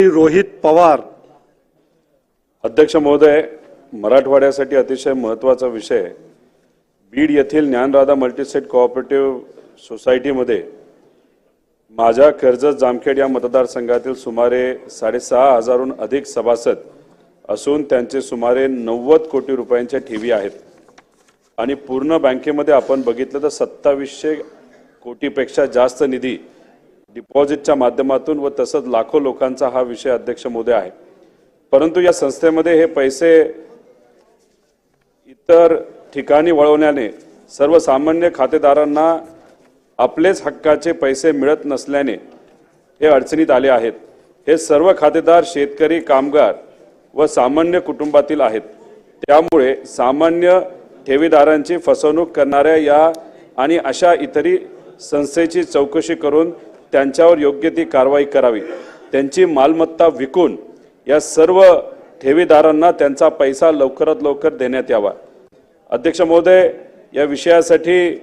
रोहित पवार. अध्यक्ष महोदय मराठवाड्यासाठी अतिशय महत्त्वाचा विषय बीड येथील ज्ञानराधा मल्टीस्टेट कोऑपरेटिव्ह सोसायटीमध्ये माझ्या कर्जत जामखेड या मतदारसंघातील सुमारे साडेसहा हजारहून अधिक सभासद असून त्यांचे सुमारे नव्वद कोटी रुपयांच्या ठेवी आहेत. आणि पूर्ण बँकेमध्ये आपण बघितलं तर सत्तावीसशे कोटीपेक्षा जास्त निधी डिपॉझिटच्या माध्यमातून व तसंच लाखो लोकांचा हा विषय अध्यक्ष मोदी आहे. परंतु या संस्थेमध्ये हे पैसे इतर ठिकाणी वळवण्याने सर्वसामान्य खातेदारांना आपलेच हक्काचे पैसे मिळत नसल्याने हे अडचणीत आले आहेत. हे सर्व खातेदार शेतकरी कामगार व सामान्य कुटुंबातील आहेत. त्यामुळे सामान्य ठेवीदारांची फसवणूक करणाऱ्या या आणि अशा इतरी संस्थेची चौकशी करून त्यांच्यावर योग्य ती कारवाई करावी. त्यांची मालमत्ता विकून या सर्व ठेवीदारांना त्यांचा पैसा लवकरात लवकर देण्यात यावा. अध्यक्ष महोदय या विषयासाठी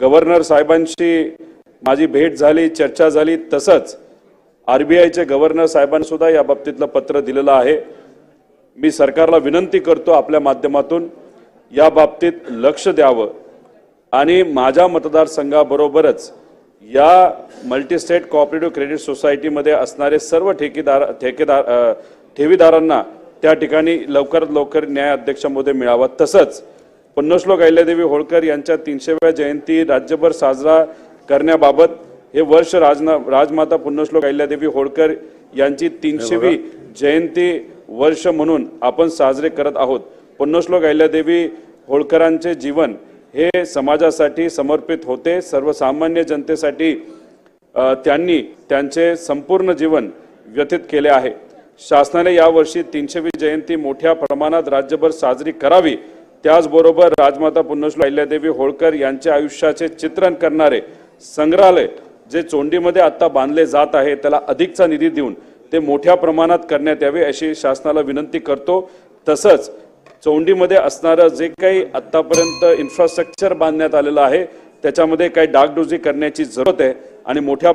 गव्हर्नर साहेबांशी माझी भेट झाली चर्चा झाली. तसंच आर बी आयचे गव्हर्नर साहेबांसुद्धा या बाबतीतलं पत्र दिलेलं आहे. मी सरकारला विनंती करतो आपल्या माध्यमातून या बाबतीत लक्ष द्यावं. आणि माझ्या मतदारसंघाबरोबरच या मल्टीस्टेट कोऑपरेटिव्ह क्रेडिट सोसायटीमध्ये असणारे सर्व ठेकेदार ठेकेदार ठेवीदारांना त्या ठिकाणी लवकरात लवकर न्याय अध्यक्ष मोदी मिळावा. तसंच पुण्यश्लोक अहिल्यादेवी होळकर यांच्या तीनशेव्या जयंती राज्यभर साजरा करण्याबाबत हे वर्ष राजना राजमाता पुण्यश्लोक अहिल्यादेवी होळकर यांची तीनशेवी जयंती वर्ष म्हणून आपण साजरे करत आहोत. पुण्यश्लोक अहिल्यादेवी होळकरांचे जीवन हे समाजासाठी समर्पित होते. सर्वसामान्य जनतेसाठी त्यांनी त्यांचे संपूर्ण जीवन व्यतीत केले आहे. शासनाने यावर्षी तीनशेवी जयंती मोठ्या प्रमाणात राज्यभर साजरी करावी. त्याचबरोबर राजमाता पुण्यश्लोक अहिल्यादेवी होळकर यांच्या आयुष्याचे चित्रण करणारे संग्रहालय जे चोंडीमध्ये आता बांधले जात आहे त्याला अधिकचा निधी देऊन ते मोठ्या प्रमाणात करण्यात यावे अशी शासनाला विनंती करतो. तसंच चौंडीमध्ये असणारं जे काही आतापर्यंत इन्फ्रास्ट्रक्चर बांधण्यात आलेलं आहे त्याच्यामध्ये काही डागडुजी करण्याची जरूरत आहे आणि मोठ्या